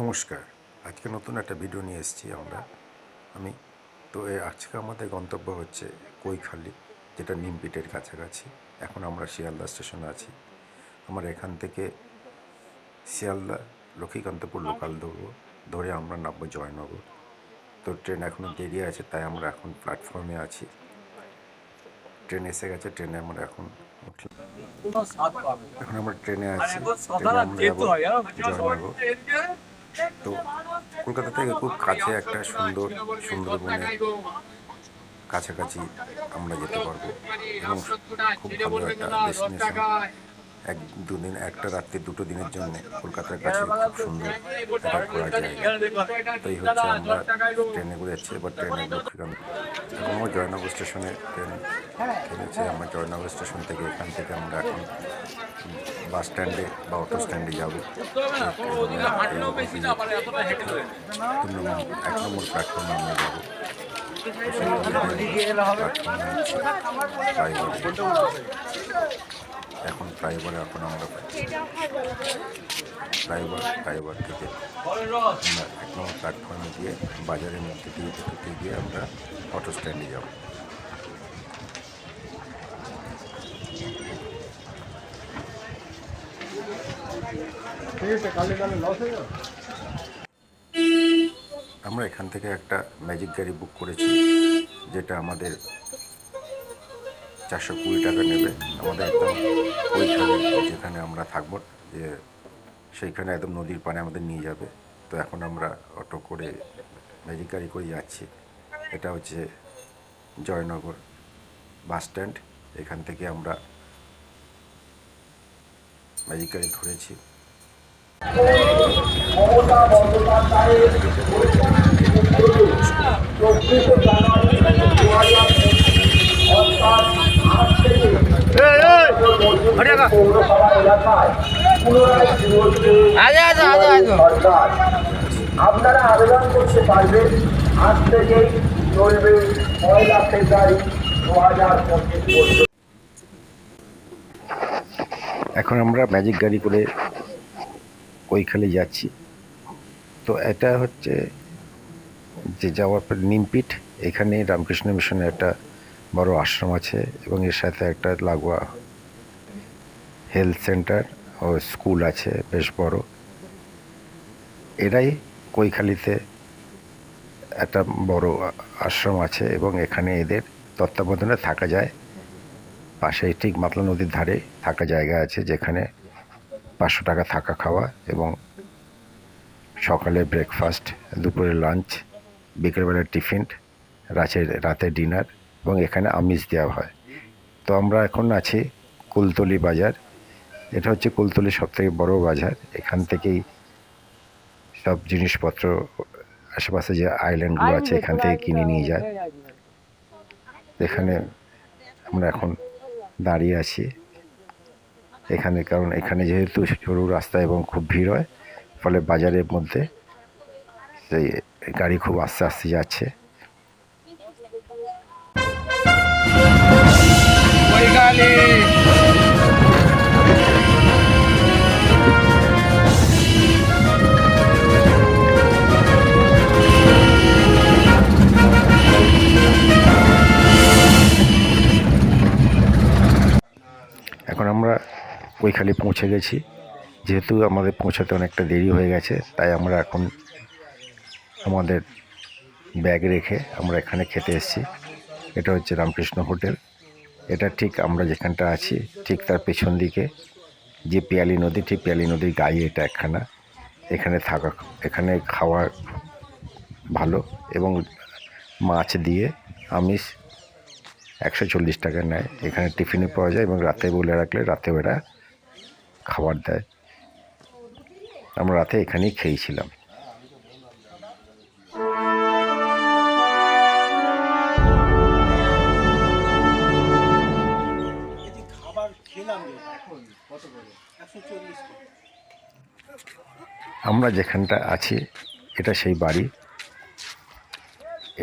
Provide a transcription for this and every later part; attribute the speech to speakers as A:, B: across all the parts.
A: নমস্কার। আজকে নতুন একটা ভিডিও নিয়ে এসেছি আমরা। আমি তো এ আজকে আমাদের গন্তব্য হচ্ছে কৈখালি যেটা নিমপিটের কাছাকাছি। এখন আমরা শিয়ালদা স্টেশনে আছি। আমরা এখান থেকে শিয়ালদা লক্ষ্মীকান্তপুর লোকাল ধরবো। ধরে আমরা নামবো জয়নগর। তো ট্রেন এখনও দেরি আছে তাই আমরা এখন প্ল্যাটফর্মে আছি। ট্রেন এসে গেছে ট্রেনে আমরা এখন এখন আমরা ট্রেনে আছি ট্রেনে আমরা জয়নগর। তো কলকাতা থেকে খুব কাছে একটা সুন্দর সুন্দরবনের কাছাকাছি আমরা যেতে পারব এবং খুব ভালো একটা ডেস্টিনেশন এক দুদিন একটা রাত্রি দুটো দিনের জন্য কলকাতার কাছে খুব সুন্দর একটা ঘোরার জায়গা হচ্ছে আমরা ট্রেনে করে যাচ্ছি এবার ট্রেনে লক্ষ্মীকান্ত এখন আমরা জয়নগর স্টেশনে ট্রেন থেমেছে আমরা জয়নগর স্টেশন থেকে এখান থেকে আমরা এখন বাস স্ট্যান্ডে বা অটো স্ট্যান্ডে যাব। এক নম্বর প্ল্যাটফর্মে আমরা যাব। এখন ফ্লাইওভারে এখন আমরা ফ্লাইওভার ফ্লাইওভার থেকে আমরা এক নম্বর প্ল্যাটফর্মে গিয়ে, বাজারের মধ্যে দিয়ে ঢুকে গিয়ে আমরা অটো স্ট্যান্ডে যাব। আমরা এখান থেকে একটা ম্যাজিক গাড়ি বুক করেছি, যেটা আমাদের চারশো কুড়ি টাকা নেবে আমাদের একদম ওইখানে যেখানে আমরা থাকব যে সেইখানে একদম নদীর পাড়ে আমাদের নিয়ে যাবে। তো এখন আমরা অটো করে ম্যাজিক গাড়ি করে যাচ্ছি। এটা হচ্ছে জয়নগর বাস স্ট্যান্ড। এখান থেকে আমরা ম্যাজিক গাড়ি ধরেছি
B: দু হাজার অর্থাৎ আজ থেকে পৌরসভা এলাকায় পুনরায় শুরু হচ্ছে সরকার আপনারা আবেদন করতে পারবেন আজ থেকেই চলবে পয়লা ফেব্রুয়ারি দু হাজার পঁচিশ
A: এখন আমরা ম্যাজিক গাড়ি করে কৈখালি যাচ্ছি। তো এটা হচ্ছে যে যাওয়ার পর নিমপিট এখানে রামকৃষ্ণ মিশনের একটা বড় আশ্রম আছে এবং এর সাথে একটা লাগোয়া হেলথ সেন্টার ও স্কুল আছে, বেশ বড়। এরাই কৈখালিতে একটা বড় আশ্রম আছে এবং এখানে এদের তত্ত্বাবধানে থাকা যায়। পাশেই ঠিক মাতলা নদীর ধারে থাকা জায়গা আছে যেখানে পাঁচশো টাকা থাকা খাওয়া এবং সকালে ব্রেকফাস্ট দুপুরে লাঞ্চ বিকেলবেলার টিফিন রাতের রাতে ডিনার এবং এখানে আমিষ দেওয়া হয়। তো আমরা এখন আছি কুলতলি বাজার। এটা হচ্ছে কুলতলির সবথেকে বড় বাজার। এখান থেকেই সব জিনিসপত্র আশেপাশে যে আইল্যান্ডগুলো আছে এখান থেকে কিনে নিয়ে যায়। এখানে আমরা এখন দাঁড়িয়ে আছি। এখানে কারণ এখানে যেহেতু সরু রাস্তা এবং খুব ভিড় হয় ফলে বাজারের মধ্যে সেই গাড়ি খুব আস্তে আস্তে যাচ্ছে। কৈখালি পৌঁছে গেছি। যেহেতু আমাদের পৌঁছাতে অনেকটা দেরি হয়ে গেছে, তাই আমরা এখন আমাদের ব্যাগ রেখে আমরা এখানে খেতে এসেছি। এটা হচ্ছে রামকৃষ্ণ হোটেল। এটা ঠিক আমরা যেখানটা আছি, ঠিক তার পেছন দিকে, যে পিয়ালি নদী, ঠিক পিয়ালি নদীর গায়ে এটা একখানা। এখানে থাকা, এখানে খাওয়া ভালো এবং মাছ দিয়ে আমিষ একশো চল্লিশ টাকা নেয়। এখানে টিফিনে পাওয়া যায় এবং রাতে বলে রাখলে রাতেও এরা খাবার দেয়। আমরা রাতে এখানেই খেয়েছিলাম। আমরা যেখানটা আছি, এটা সেই বাড়ি।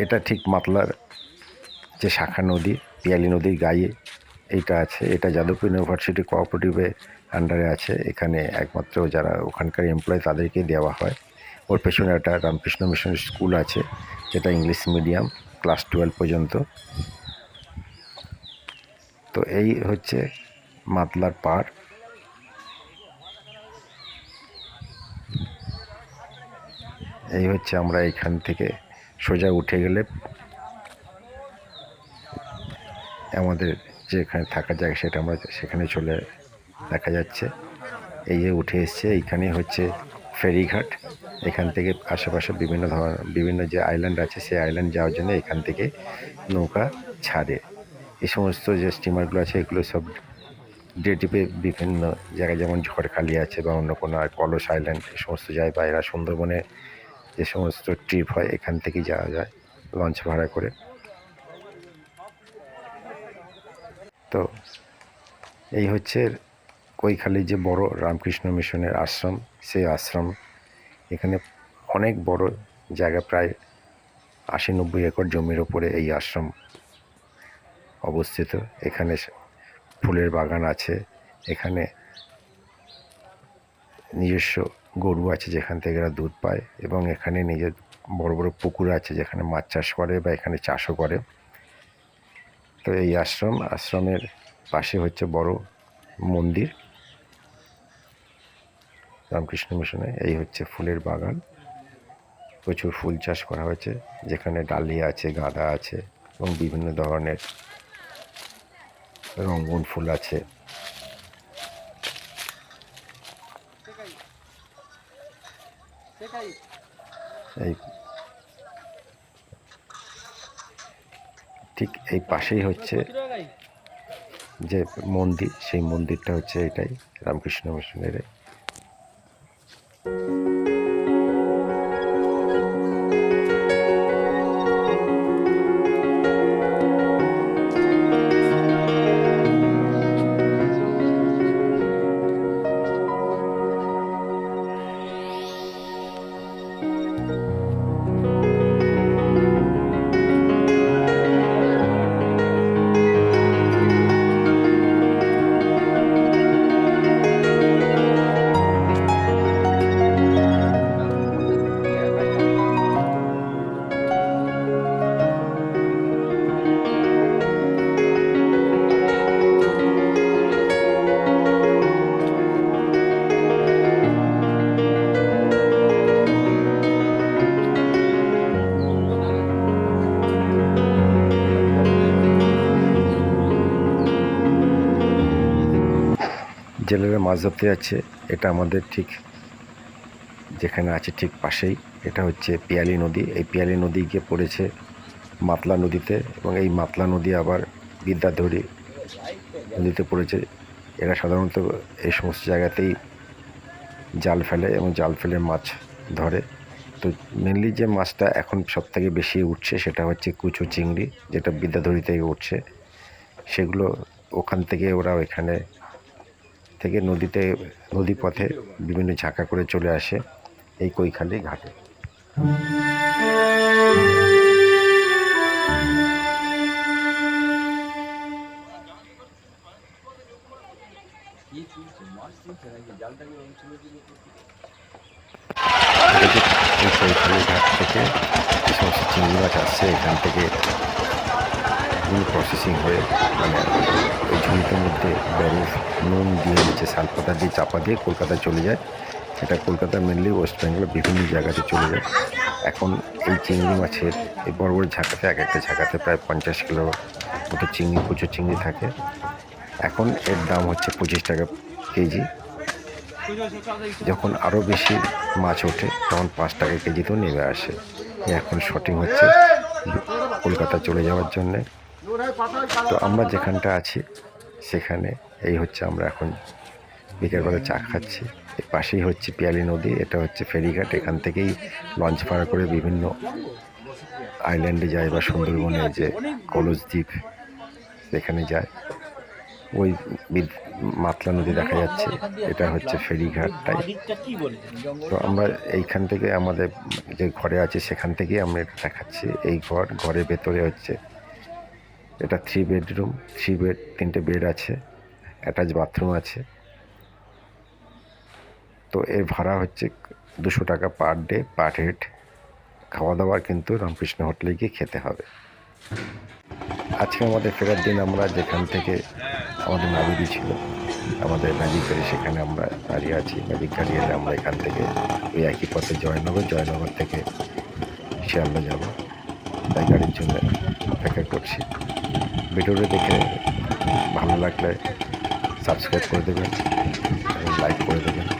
A: এটা ঠিক মাতলার যে শাখা নদী, পিয়ালি নদীর গায়ে, এইটা আছে। এটা যাদবপুর ইউনিভার্সিটি কোঅপারেটিভে আন্ডারে আছে। এখানে একমাত্র যারা ওখানকার এমপ্লয় তাদেরকেই দেওয়া হয়। ওর পেছনে একটা রামকৃষ্ণ মিশন স্কুল আছে, যেটা ইংলিশ মিডিয়াম ক্লাস টুয়েলভ পর্যন্ত। তো এই হচ্ছে মাতলার পাড়। এই হচ্ছে আমরা এখান থেকে সোজা উঠে গেলে আমাদের যেখানে থাকার জায়গা সেটা আমরা সেখানে চলে দেখা যাচ্ছে। এই যে উঠে এসছে, এইখানে হচ্ছে ফেরিঘাট। এখান থেকে আশেপাশে বিভিন্ন ধরনের, বিভিন্ন যে আইল্যান্ড আছে, সেই আইল্যান্ড যাওয়ার জন্য এখান থেকে নৌকা ছাড়ে। এই সমস্ত যে স্টিমারগুলো আছে, এগুলো সব ডে টিপে বিভিন্ন জায়গায় যেমন ঝড়খালি আছে বা অন্য কোনো কলস আইল্যান্ড এই সমস্ত জায়গায় বা এরা সুন্দরবনে যে সমস্ত ট্রিপ হয়, এখান থেকেই যাওয়া যায় লঞ্চ ভাড়া করে। তো এই হচ্ছে কৈখালী যে বড় রামকৃষ্ণ মিশনের আশ্রম, সেই আশ্রম এখানে অনেক বড় জায়গা, প্রায় আশি নব্বই একর জমির ওপরে এই আশ্রম অবস্থিত। এখানে ফুলের বাগান আছে, এখানে নিজস্ব গরু আছে যেখান থেকে এরা দুধ পায় এবং এখানে নিজের বড় বড় পুকুর আছে যেখানে মাছ চাষ করে বা এখানে চাষও করে। তো এই আশ্রম, আশ্রমের পাশে হচ্ছে বড় মন্দির। রামকৃষ্ণ মিশনে। এই হচ্ছে ফুলের বাগান। প্রচুর ফুল চাষ করা হয়েছে, যেখানে ডালিয়া আছে, গাঁদা আছে এবং বিভিন্ন ধরনের রঙ্গন ফুল আছে। এই ঠিক এই পাশেই হচ্ছে যে মন্দির, সেই মন্দিরটা হচ্ছে এটাই, রামকৃষ্ণ মিশনের। Thank you. জেলেরা মাছ ধরতে যাচ্ছে, এটা আমাদের ঠিক যেখানে আছে ঠিক পাশেই। এটা হচ্ছে পিয়ালি নদী। এই পিয়ালি নদী গিয়ে পড়েছে মাতলা নদীতে এবং এই মাতলা নদী আবার বিদ্যাধরী নদীতে পড়েছে। এরা সাধারণত এই সমস্ত জায়গাতেই জাল ফেলে এবং জাল ফেলে মাছ ধরে। তো মেনলি যে মাছটা এখন সব থেকে বেশি উঠছে সেটা হচ্ছে কুচো চিংড়ি, যেটা বিদ্যাধরী থেকে উঠছে। সেগুলো ওখান থেকে ওরা এখানে থেকে নদীতে, নদী পথে বিভিন্ন ঝাঁকা করে চলে আসে এই কৈখালি ঘাটে। ঘাট থেকে সমস্ত চিংড়ি মাছ আসছে, এখান থেকে প্রসেসিং হয়ে মানে মধ্যে বরফ নুন দিয়ে নিচে শালপাতা দিয়ে চাপা দিয়ে কলকাতায় চলে যায়। এটা কলকাতা মেনলি ওয়েস্ট বেঙ্গলের বিভিন্ন জায়গাতে চলে যায়। এখন এই চিংড়ি মাছের এই বড় বড় ঝাঁকাতে, এক একটা ঝাঁকাতে প্রায় পঞ্চাশ কিলো মতো চিংড়ি, প্রচুর চিংড়ি থাকে। এখন এর দাম হচ্ছে পঁচিশ টাকা কেজি। যখন আরও বেশি মাছ ওঠে, তখন পাঁচ টাকা কেজিতেও নেমে আসে। এখন শটিং হচ্ছে। কলকাতা চলে যাওয়ার জন্যে। তো আমরা যেখানটা আছি সেখানে এই হচ্ছে আমরা এখন বিকেলবেলা চা খাচ্ছি। এর পাশেই হচ্ছে পিয়ালি নদী, এটা হচ্ছে ফেরিঘাট। এখান থেকেই লঞ্চ ভাড়া করে বিভিন্ন আইল্যান্ডে যায় বা সুন্দরবনে যে কলস দ্বীপ সেখানে যায়। ওই মাতলা নদী দেখা যাচ্ছে, এটা হচ্ছে ফেরিঘাটটাই তো আমরা এইখান থেকে আমাদের যে ঘরে আছে, সেখান থেকেই আমরা দেখাচ্ছি। এই ঘর, ঘরের ভেতরে হচ্ছে এটা থ্রি বেডরুম থ্রি বেড তিনটে বেড আছে অ্যাটাচ বাথরুম আছে। তো এর ভাড়া হচ্ছে দুশো টাকা পার ডে পার হেড খাওয়া দাওয়া কিন্তু রামকৃষ্ণ হোটেলে গিয়ে খেতে হবে। আজকে আমাদের ফেরার দিন আমরা যেখান থেকে আমাদের নাবিদি ছিল, আমাদের ম্যাজিক গাড়ি সেখানে আমরা দাঁড়িয়ে আছি। ম্যাজিক গাড়ি এলে আমরা এখান থেকে ওই একই পথে জয়নগর জয়নগর থেকে শিয়ালদা যাব। তাই গাড়ির জন্য অপেক্ষা করছি। ভিডিওটা দেখে ভালো লাগলে সাবস্ক্রাইব করে দেবেন এবং লাইক করে দেবেন।